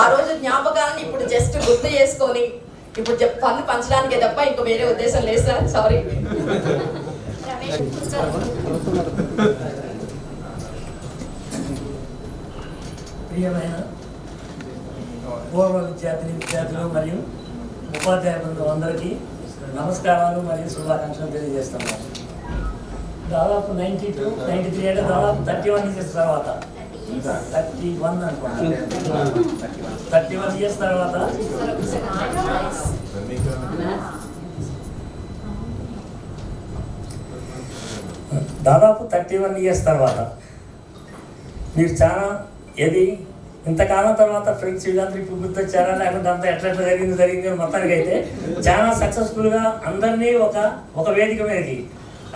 ఆ రోజు జ్ఞాపకాలను ఇప్పుడు జస్ట్ గుర్తు చేసుకొని ఇప్పుడు చెప్ పన్ను పంచడానికే తప్ప ఇంకా వేరే ఉద్దేశం లేదు సార్ సారీ ప్రియమైన పూర్వ విద్యార్థిని విద్యార్థులు మరియు ఉపాధ్యాయ బృందం అందరికీ నమస్కారాలు మరియు శుభాకాంక్షలు తెలియజేస్తున్నాను. దాదాపు నైంటీ టూ నైంటీ త్రీ అంటే దాదాపు థర్టీ వన్ ఇయర్స్ తర్వాత. Thirty one thirty one years తర్వాత? దాదాపు థర్టీ వన్ ఇయర్స్ తర్వాత. మీరు చాలా ఏది ఇంతకాలం తర్వాత ఫ్రెండ్స్ వీళ్ళందరూ ఇప్పుడు గుర్తొచ్చారా? లేకుంటే అంతా ఎట్లా ఎట్లా జరిగింది జరిగింది అని మొత్తానికి అయితే చాలా సక్సెస్ఫుల్గా అందరినీ ఒక ఒక వేదిక మీదకి.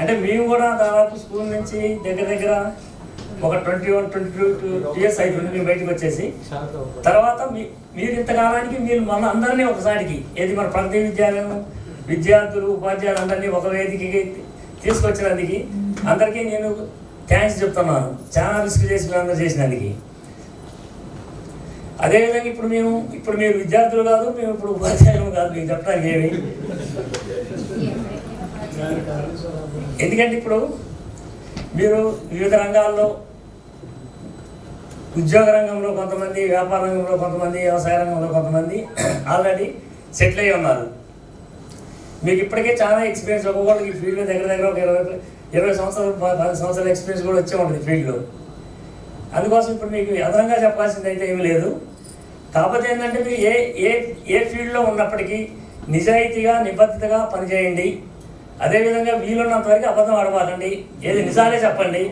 అంటే మేము కూడా దాదాపు స్కూల్ నుంచి దగ్గర దగ్గర ఒక twenty one twenty two years అయిపోయింది మేము బయటకు వచ్చేసి. తర్వాత మీరు ఇంతకాలానికి మీరు మన అందరినీ ఒకసారికి ఏది మన ప్రగతి విద్యాలయం విద్యార్థులు ఉపాధ్యాయులు అందరినీ ఒక వేదికకి తీసుకొచ్చినందుకు అందరికీ నేను థ్యాంక్స్ చెప్తున్నాను. చాలా రిస్క్ చేసి అందరూ చేసినందుకు. అదేవిధంగా ఇప్పుడు మేము ఇప్పుడు మీరు విద్యార్థులు కాదు మేము ఇప్పుడు ఉపాధ్యాయులు కాదు మీకు చెప్పడానికి ఏమి? ఎందుకంటే ఇప్పుడు మీరు వివిధ రంగాల్లో ఉద్యోగ రంగంలో కొంతమంది వ్యాపార రంగంలో కొంతమంది వ్యవసాయ రంగంలో కొంతమంది ఆల్రెడీ సెటిల్ అయ్యి ఉన్నారు. మీకు ఇప్పటికే చాలా ఎక్స్పీరియన్స్ ఒక్కొక్కరికి ఫీల్డ్లో దగ్గర దగ్గర ఒక ఇరవై ఇరవై సంవత్సరాలు పది సంవత్సరాల ఎక్స్పీరియన్స్ కూడా వచ్చే ఉంటుంది ఫీల్డ్లో అందుకోసం ఇప్పుడు మీకు అదనంగా చెప్పాల్సింది అయితే ఏమీ లేదు. కాకపోతే ఏంటంటే మీరు ఏ ఏ ఏ ఫీల్డ్లో ఉన్నప్పటికీ నిజాయితీగా నిబద్ధతగా పనిచేయండి. అదేవిధంగా వీలున్నంత వరకు అబద్ధం ఆడబాకండి. ఏది నిజాలే చెప్పండి.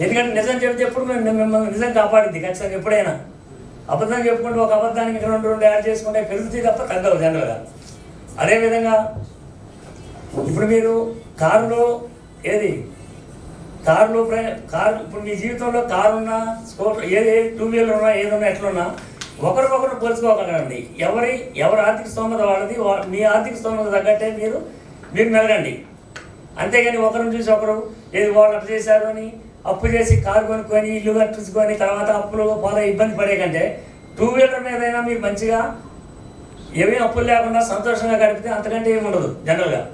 ఎందుకంటే నిజం చెప్తే ఎప్పుడు మేము మిమ్మల్ని నిజం కాపాడింది ఖచ్చితంగా ఎప్పుడైనా. అబద్ధం చెప్పుకుంటూ ఒక అబద్ధానికి రెండు రెండు యాడ్ చేసుకుంటే పెరుగుతుంది తప్ప తగ్గదు జనరల్గా అదేవిధంగా ఇప్పుడు మీరు కారులో ఏది? కారులో ప్రయా కారు ఇప్పుడు మీ జీవితంలో కారు ఉన్నా స్కూటర్ ఏది టూ వీలర్ ఉన్నా ఏదున్నా ఎట్లున్నా ఒకరికొకరు పోల్చుకోగలండి ఎవరి ఎవరి ఆర్థిక స్తోమత వాళ్ళది వా- మీ ఆర్థిక స్తోమత తగ్గట్టే మీరు మీరు మెలగండి అంతేగాని ఒకరిని చూసి ఒకరు ఏది వాళ్ళు అట్లా చేశారు అని అప్పు చేసి కారు కొనుక్కొని ఇల్లు కట్టించుకొని తర్వాత అప్పులు పోదా ఇబ్బంది పడే కంటే టూ వీలర్ మీదైనా మీరు మంచిగా ఏమీ అప్పులు లేకుండా సంతోషంగా గడిపితే అంతకంటే ఏమి ఉండదు జనరల్గా.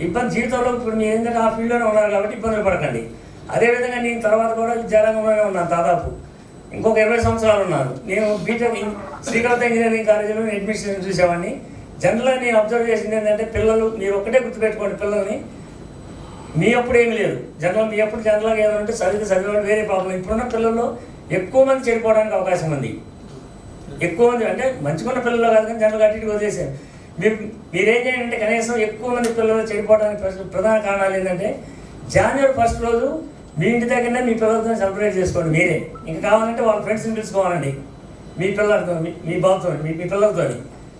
ఇబ్బంది జీవితంలో ఇప్పుడు మీరు ఏంటంటే ఆ ఫీల్డ్లోనే ఉన్నారు కాబట్టి ఇబ్బందులు పడకండి. అదేవిధంగా నేను తర్వాత కూడా విద్యారంగంలోనే ఉన్నాను దాదాపు. ఇంకొక ఇరవై సంవత్సరాలు ఉన్నాను. నేను B Tech in- Srikanth engineering కాలేజీలో అడ్మిషన్ చూసేవాడిని. జనరల్గా నేను అబ్జర్వ్ చేసింది ఏంటంటే పిల్లలు మీరు ఒక్కటే గుర్తుపెట్టుకోండి పిల్లల్ని. మీ అప్పుడు ఏమి లేదు. జనరల్ మీ అప్పుడు జనరల్గా ఏమంటే చదివి చదివాడు వేరే ప్రాబ్లం ఇప్పుడున్న పిల్లల్లో ఎక్కువ మంది చెడిపోవడానికి అవకాశం ఉంది. ఎక్కువ మంది అంటే మంచిగున్న పిల్లలు కాదు కానీ జనరల్ అటు వదిలేసారు మీరు మీరేం చేయాలంటే అంటే కనీసం ఎక్కువ మంది పిల్లలు చెడిపోవడానికి ప్రధాన కారణాలు ఏంటంటే జనవరి ఫస్ట్ రోజు మీ ఇంటి దగ్గరనే మీ పిల్లలతో సెలబ్రేట్ చేసుకోండి మీరే. ఇంకా కావాలంటే వాళ్ళ ఫ్రెండ్స్ని పిలుచుకోవాలండి. మీ పిల్లలతో మీ బాబుతో మీ మీ పిల్లలతో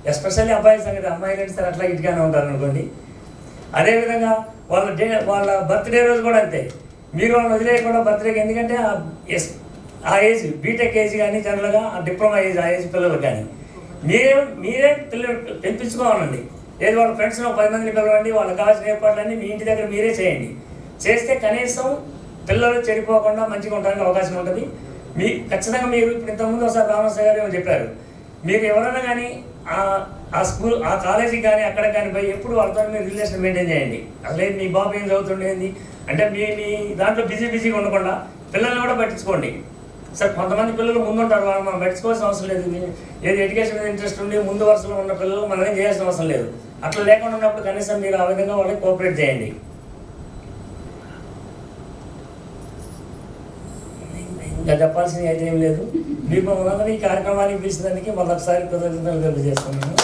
ఎస్పెషల్లీ అబ్బాయిల సంగతి అమ్మాయిలు అంటే అట్లా ఇటుగానే ఉంటారు అనుకోండి అదేవిధంగా వాళ్ళ డే వాళ్ళ బర్త్డే రోజు కూడా అంతే. మీరు వాళ్ళని వదిలేయకుండా బర్త్డేకి ఎందుకంటే ఆ ఎస్ ఆ ఏజ్ బీటెక్ ఏజ్ కానీ జనరల్గా ఆ డిప్లొమా ఏజ్ ఆ ఏజ్ పిల్లలకు కానీ. మీరే మీరే పిల్లలు పెంపించుకోవాలండి లేదు వాళ్ళ ఫ్రెండ్స్ని ఒక పది మందిని పిలవండి వాళ్ళకి కావాల్సిన ఏర్పాట్లన్నీ మీ ఇంటి దగ్గర మీరే చేయండి. చేస్తే కనీసం పిల్లలు చెడిపోకుండా మంచిగా ఉండడానికి అవకాశం ఉంటుంది. మీ ఖచ్చితంగా మీరు ఇప్పుడు ఇంతకుముందు ఒకసారి రామస్ గారు ఏమో చెప్పారు. మీరు ఎవరైనా కానీ ఆ- స్కూల్ ఆ కాలేజీకి కానీ అక్కడ కానీ పోయి ఎప్పుడు వాళ్ళతో మీరు రిలేషన్ మెయింటైన్ చేయండి. అసలే మీ బాబు ఏం చదువుతుండేది అంటే మీ మీ దాంట్లో బిజీ బిజీగా ఉండకుండా పిల్లల్ని కూడా పట్టించుకోండి. సార్ కొంతమంది పిల్లలు ముందుంటారు వాళ్ళు మనం పట్టించుకోవాల్సిన అవసరం లేదు. ఏది ఎడ్యుకేషన్ మీద ఇంట్రెస్ట్ ఉండి ముందు వరుసలో ఉన్న పిల్లలు మనం ఏం చేయాల్సిన అవసరం లేదు. అట్లా లేకుండా ఉన్నప్పుడు కనీసం మీరు ఆ విధంగా వాళ్ళకి కోఆపరేట్ చేయండి. ఇంకా చెప్పాల్సింది అయితే ఏం లేదు. మీకు మనందరూ ఈ కార్యక్రమానికి పిలిచినందుకు మరొకసారి కృతజ్ఞతలు తెలియజేస్తున్నాను.